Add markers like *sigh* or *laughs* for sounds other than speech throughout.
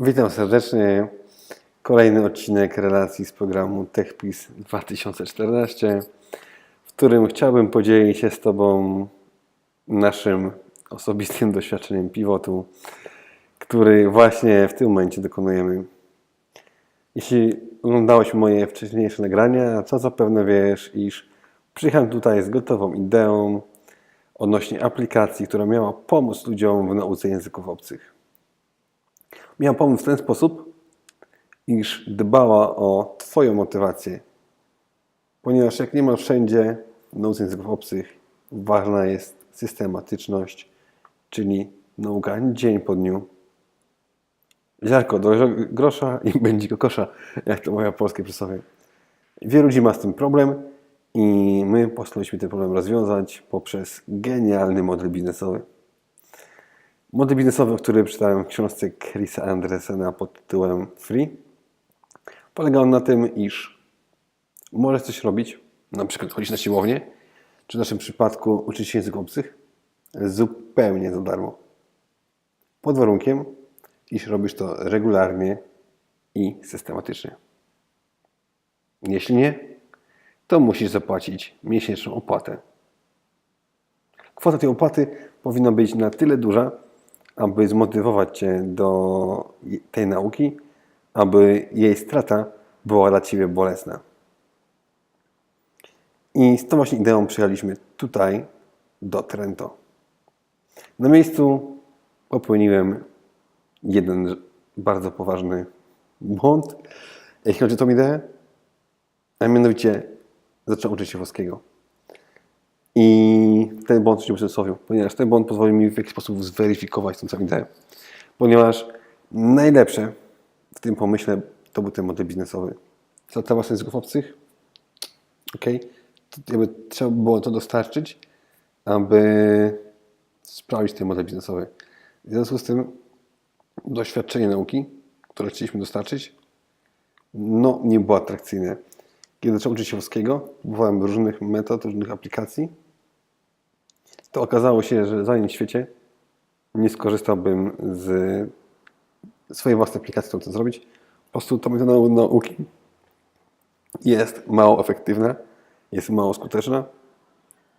Witam serdecznie. Kolejny odcinek relacji z programu TechPiS 2014, w którym chciałbym podzielić się z Tobą naszym osobistym doświadczeniem pivotu, który właśnie w tym momencie dokonujemy. Jeśli oglądałeś moje wcześniejsze nagrania, to zapewne wiesz, iż przyjechałem tutaj z gotową ideą odnośnie aplikacji, która miała pomóc ludziom w nauce języków obcych. Miała pomóc w ten sposób, iż dbała o Twoją motywację. Ponieważ jak nie ma wszędzie nauce języków obcych, ważna jest systematyczność, czyli nauka dzień po dniu. Ziarko do grosza i będzie kokosza, jak to moja polskie przysłowie. Wielu ludzi ma z tym problem i my postanowiliśmy ten problem rozwiązać poprzez genialny model biznesowy. Model biznesowy, który przeczytałem w książce Chrisa Andresena pod tytułem Free, polega on na tym, iż możesz coś robić, na przykład chodzić na siłownię, czy w naszym przypadku uczyć się języków obcych, zupełnie za darmo. Pod warunkiem, iż robisz to regularnie i systematycznie. Jeśli nie, to musisz zapłacić miesięczną opłatę. Kwota tej opłaty powinna być na tyle duża, aby zmotywować Cię do tej nauki, aby jej strata była dla Ciebie bolesna. I z tą właśnie ideą przyjechaliśmy tutaj, do Trento. Na miejscu popełniłem jeden bardzo poważny błąd, jeśli chodzi o tą ideę, a mianowicie zacząłem uczyć się włoskiego. I ten błąd się usensownił, ponieważ ten błąd pozwolił mi w jakiś sposób zweryfikować tę całą ideę. Ponieważ najlepsze w tym pomyśle to był ten model biznesowy. Co temat języków obcych? Ok. To jakby trzeba było to dostarczyć, aby sprawić ten model biznesowy. W związku z tym doświadczenie nauki, które chcieliśmy dostarczyć, no nie było atrakcyjne. Kiedy zacząłem uczyć się włoskiego, próbowałem różnych metod, różnych aplikacji, to okazało się, że zanim w świecie nie skorzystałbym z swojej własnej aplikacji, którą chcę zrobić. Po prostu ta metoda nauki jest mało efektywna, jest mało skuteczna.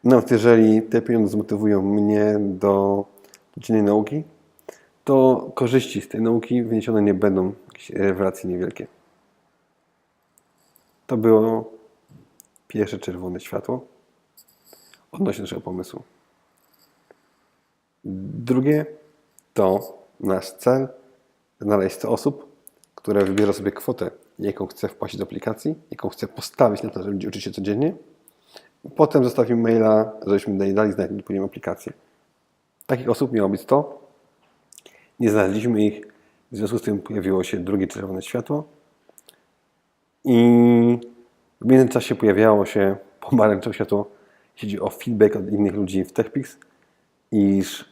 Nawet jeżeli te pieniądze zmotywują mnie do uczynienia nauki, to korzyści z tej nauki wyniesione nie będą jakieś rewelacje niewielkie. To było pierwsze czerwone światło odnośnie naszego pomysłu. Drugie to nasz cel znaleźć 100 osób, które wybierze sobie kwotę, jaką chce wpłacić do aplikacji, jaką chce postawić na to, żeby uczyć się codziennie. Potem zostawimy maila, żebyśmy dali, znać, podjęliśmy aplikację. Takich osób miało być 100. Nie znaleźliśmy ich, w związku z tym pojawiło się drugie czerwone światło. I w międzyczasie pojawiało się pomarańczowe światło, jeśli chodzi o feedback od innych ludzi w TechPix, iż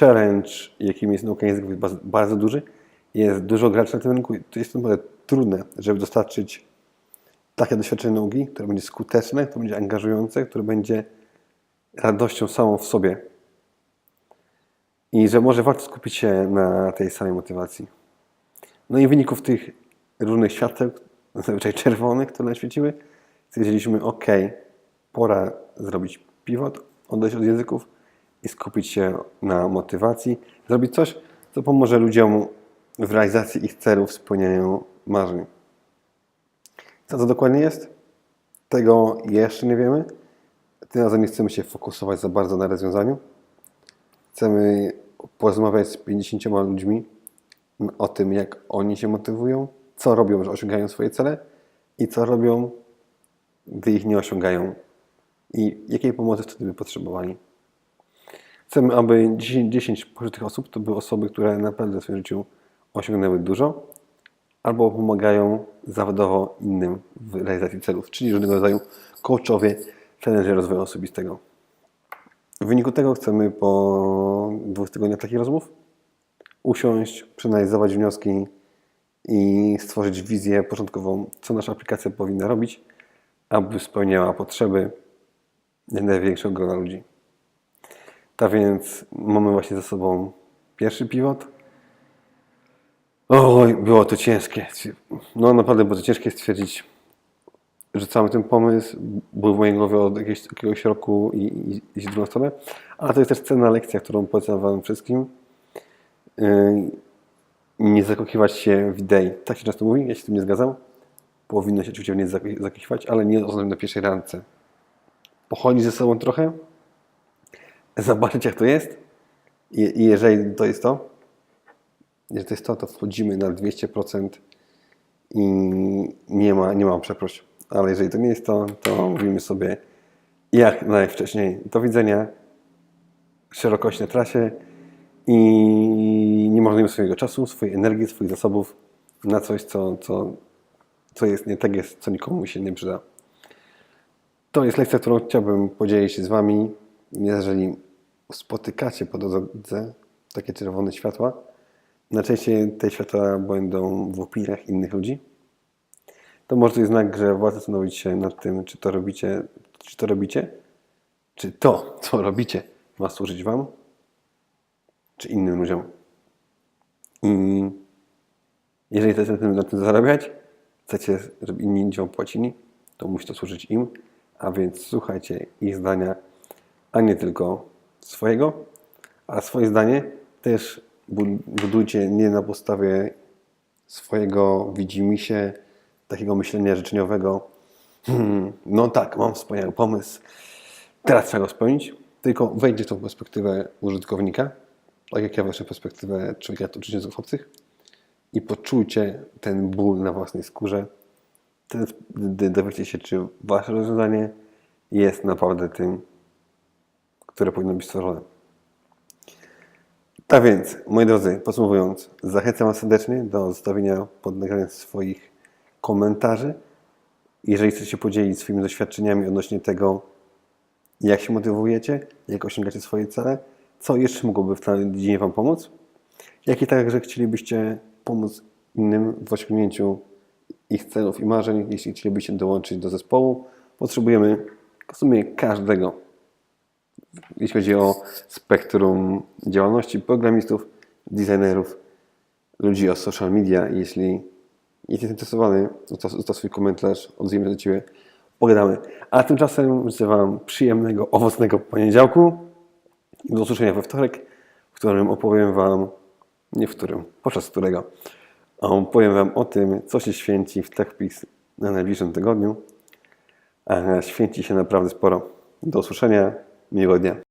challenge, jakim jest nauka języków, jest bardzo, duży. Jest dużo graczy na tym rynku i to jest naprawdę trudne, żeby dostarczyć takie doświadczenie nauki, które będzie skuteczne, które będzie angażujące, które będzie radością samą w sobie. I że może warto skupić się na tej samej motywacji. No i w wyniku tych różnych świateł, *laughs* zazwyczaj czerwonych, które naświeciły, stwierdziliśmy, ok, pora zrobić pivot, odejść od języków i skupić się na motywacji, zrobić coś, co pomoże ludziom w realizacji ich celów, spełnianiu marzeń. Co to dokładnie jest? Tego jeszcze nie wiemy. Tym razem nie chcemy się fokusować za bardzo na rozwiązaniu. Chcemy porozmawiać z 50 ludźmi o tym, jak oni się motywują, co robią, że osiągają swoje cele i co robią, gdy ich nie osiągają i jakiej pomocy wtedy by potrzebowali. Chcemy, aby 10, 10 tych osób to były osoby, które naprawdę w swoim życiu osiągnęły dużo albo pomagają zawodowo innym w realizacji celów, czyli różnego rodzaju coachowie, trenerzy rozwoju osobistego. W wyniku tego chcemy po dwóch tygodniach takich rozmów usiąść, przeanalizować wnioski i stworzyć wizję początkową, co nasza aplikacja powinna robić, aby spełniała potrzeby największego grona ludzi. Tak więc mamy właśnie ze sobą pierwszy pivot. Oj, było to ciężkie. No naprawdę było to ciężkie stwierdzić, że cały ten pomysł był w mojej głowie od jakiegoś, jakiegoś roku i, i w drugą stronę. Ale to jest też cenna lekcja, którą polecam Wam wszystkim. Yy, nie zakochiwać się w idei. Tak się często mówi, ja się z tym nie zgadzam. Powinno się oczywiście w nie zak- zakochiwać, ale nie oznacza na pierwszej randce. Pochodzić ze sobą trochę, *laughs* zobaczyć jak to jest i, jeżeli to jest to, jeżeli to jest to, to wchodzimy na 200% i nie ma, nie ma przeproś. Ale jeżeli to nie jest to, to mówimy sobie jak najwcześniej do widzenia, szerokość na trasie i nie marnujemy swojego czasu, swojej energii, swoich zasobów na coś, co, co, co jest nie tak, jest, co nikomu się nie przyda. To jest lekcja, którą chciałbym podzielić się z Wami. Jeżeli spotykacie po drodze takie czerwone światła, najczęściej te światła będą w opiniach innych ludzi. To może to jest znak, że warto zastanowić się nad tym, czy to robicie, czy to robicie, czy to, co robicie, ma służyć Wam, czy innym ludziom. I jeżeli chcecie na tym, na tym zarabiać, chcecie, żeby inni ludziom płacili, to musi to służyć im, a więc słuchajcie ich zdania, a nie tylko swojego, a swoje zdanie też bu- budujcie nie na podstawie swojego widzimisię, takiego myślenia życzeniowego. Hmm, no tak, mam wspaniały pomysł, teraz trzeba go spełnić, tylko wejdźcie w tą perspektywę użytkownika, tak jak ja weszłem w perspektywę człowieka uczestników obcych i poczujcie ten ból na własnej skórze. Wtedy dowiecie się, czy wasze rozwiązanie jest naprawdę tym, które powinno być stworzone. Tak więc, moi drodzy, podsumowując, zachęcam Was serdecznie do zostawienia pod nagraniem swoich komentarzy. Jeżeli chcecie podzielić swoimi doświadczeniami odnośnie tego, jak się motywujecie, jak osiągacie swoje cele, co jeszcze mogłoby w tej dziedzinie Wam pomóc, jak i także chcielibyście pomóc innym w osiągnięciu ich celów i marzeń, jeśli chcielibyście dołączyć do zespołu, potrzebujemy w sumie każdego jeśli chodzi o spektrum działalności programistów, designerów, ludzi o social media. Jeśli jesteś zainteresowany, zostaw, swój komentarz, odzwiemy do Ciebie, pogadamy. A tymczasem życzę Wam przyjemnego, owocnego poniedziałku i do usłyszenia we wtorek, w którym opowiem Wam, nie w którym, podczas którego, opowiem Wam o tym, co się święci w TechPix na najbliższym tygodniu. Święci się naprawdę sporo. Do usłyszenia. mais.